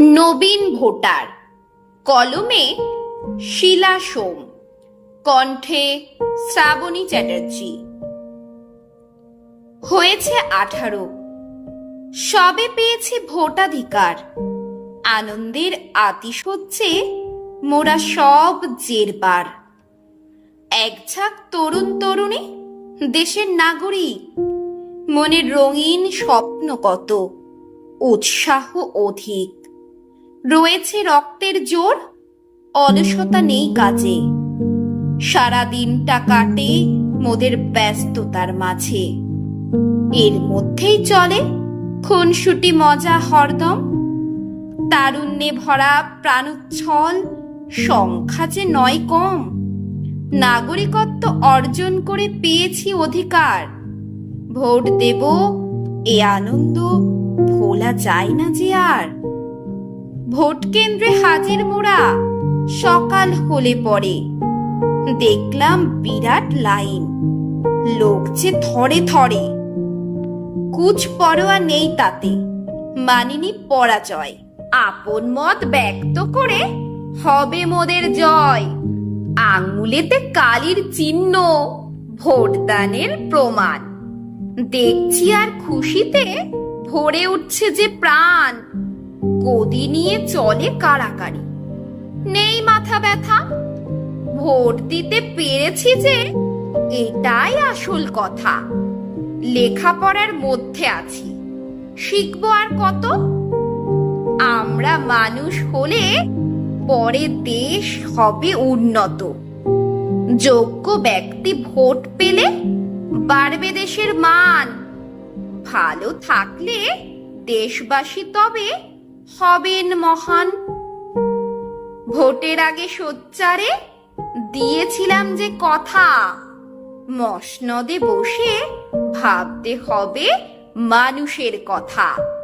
নবীন voter. কলমে শিলা সোম। কণ্ঠে শ্রাবণী চ্যাটার্জি। হয়েছে আঠারো। সবে পেয়েছে ভোটাধিকার। আনন্দের আতিশয্যে মোরা সব জেরবার। এক ঝাঁক তরুণ তরুণী, দেশের নাগরিক। মনের রঙিন স্বপ্ন কত, উৎসাহ অধিক। রয়েছে রক্তের জোর, অলসতা নেই কাজে। সারা দিনটা কাটে মোদের ব্যস্ততার মাঝে। এর মধ্যেই চলে খুনসুটি মজা হরদম। তারুণ্যে ভরা প্রাণোচ্ছল, সংখ্যা যে নয় কম। নাগরিকত্ব অর্জন করে পেয়েছি অধিকার। ভোট দেব, এ আনন্দ ভোলা যায় না যে আর। ভোট কেন্দ্রে হাজির মোড়া সকাল হলে পরে দেখলাম বিরাট লাইন। লোক যে থরে থরে কুচ পরোয়া নেই তাতে। মানিনি পরাজয়। আপন মত ব্যক্ত করে হবে মোদের জয়। আঙ্গুলেতে কালির চিহ্ন, ভোটদানের প্রমাণ। দেখছি আর খুশিতে ভরে উঠছে যে প্রাণ। গদি নিয়ে চলে কারাকারি নেই মাথা ব্যথা। ভোট দিতে পেরেছি যে এটাই আসল কথা। লেখাপড়ার মধ্যে আছি। শিখব আর কত? আমরা মানুষ হলে পরে দেশ হবে উন্নত। যোগ্য ব্যক্তি ভোট পেলে বাড়বে দেশের মান। ভালো থাকলে দেশবাসী তবে হবেন মহান। ভোটের আগে সোচ্চারে দিয়েছিলাম যে কথা। মসনদে বসে ভাবতে হবে মানুষের কথা।